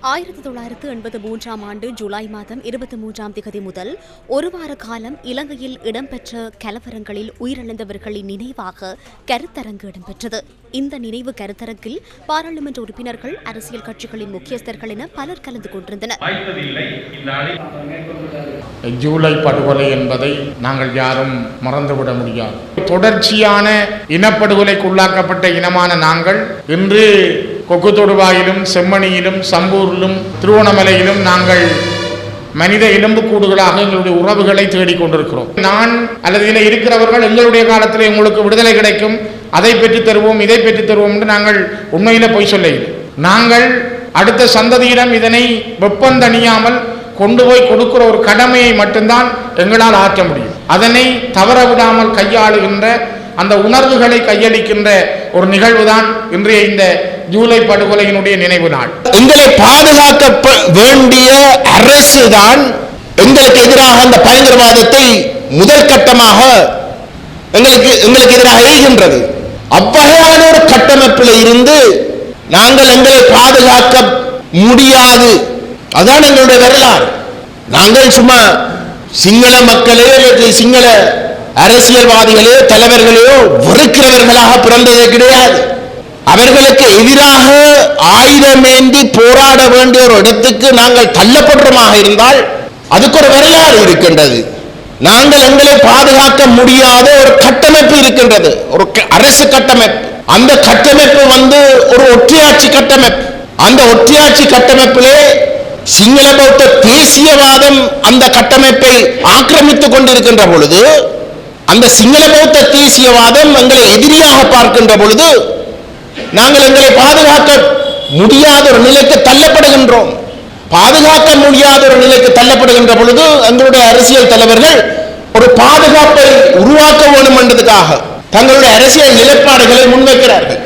ஆயிரத்தி தொள்ளாயிரத்து எண்பத்து மூன்றாம் ஆண்டு ஜூலை மாதம் இருபத்தி மூன்றாம் திகதி முதல் ஒரு வார காலம் இலங்கையில் இடம்பெற்ற கலவரங்களில் உயிரிழந்தவர்களின் நினைவாக கருத்தரங்கு இடம்பெற்றது. இந்த நினைவு கருத்தரங்கில் பாராளுமன்ற உறுப்பினர்கள் அரசியல் கட்சிகளின் முக்கியஸ்தர்கள் என பலர் கலந்து கொண்டிருந்தனர். ஜூலை படுகொலை என்பதை நாங்கள் யாரும் மறந்துவிட முடியாது. தொடர்ச்சியான இனப்படுகொலைக்கு உள்ளாக்கப்பட்ட இனமான நாங்கள் இன்று கொக்கு தொடுவாயிலும் செம்மணியிலும் சம்பூரிலும் திருவோணமலையிலும் நாங்கள் மனித எலும்புக்கூடுகளாக எங்களுடைய உறவுகளை தேடிக் கொண்டிருக்கிறோம். நான் அல்லது இதில் இருக்கிறவர்கள் எங்களுடைய காலத்தில் உங்களுக்கு விடுதலை கிடைக்கும் அதை பெற்று தருவோம் இதை பெற்று தருவோம் என்று நாங்கள் உண்மையில பொய் சொல்ல நாங்கள் அடுத்த சந்ததியிடம் இதனை வெப்பந்தணியாமல் கொண்டு போய் கொடுக்கிற ஒரு கடமையை மட்டும்தான் எங்களால் ஆற்ற முடியும். அதனை தவற விடாமல் கையாளுகின்ற அந்த உணர்வுகளை கையளிக்கின்ற ஒரு நிகழ்வுதான் இன்றைய இந்த ஜூலை படுகொலையினுடைய நினைவு நாள். எங்களை பாதுகாக்க வேண்டிய அரசு தான் எங்களுக்கு எதிராக அந்த பயங்கரவாதத்தை முதல் கட்டமாக எங்களுக்கு எங்களுக்கு எதிராக எழுகின்றது. அவ்வகையான ஒரு கட்டமைப்பில் இருந்து நாங்கள் எங்களை பாதுகாக்க முடியாது. அதான் எங்களுடைய வரலாறு. நாங்கள் சும்மா சிங்கள மக்களே சிங்கள அரசியல்வாதிகளோ தலைவர்களையோ வெறுக்கிறவர்களாக பிறந்ததே கிடையாது. அவர்களுக்கு எதிராக ஆயுதமேந்தி போராட வேண்டிய ஒரு இடத்துக்கு நாங்கள் தள்ளப்படுறோமாக இருந்தால் அதுக்கு ஒரு வரலாறு இருக்கின்றது. நாங்கள் எங்களை பாதுகாக்க முடியாத ஒரு கட்டமைப்பு இருக்கின்றது. ஒரு அரசு கட்டமைப்பு. அந்த கட்டமைப்பு வந்து ஒரு ஒற்றையாட்சி கட்டமைப்பு. அந்த ஒற்றையாட்சி கட்டமைப்பிலே சிங்கள பௌத்த தேசியவாதம் அந்த கட்டமைப்பை ஆக்கிரமித்துக் கொண்டிருக்கின்ற பொழுது அந்த சிங்கள பௌத்த தேசியவாதம் எங்களை எதிரியாக பார்க்கின்ற பொழுது நாங்கள் எங்களை பாதுகாக்க முடியாத ஒரு நிலைக்கு தள்ளப்படுகின்றோம். பாதுகாக்க முடியாத ஒரு நிலைக்கு தள்ளப்படுகின்ற பொழுது எங்களுடைய அரசியல் தலைவர்கள் ஒரு பாதுகாப்பை உருவாக்க வேண்டும் என்றதுக்காக தங்களுடைய அரசியல் நிலைப்பாடுகளை முன்வைக்கிறார்கள்.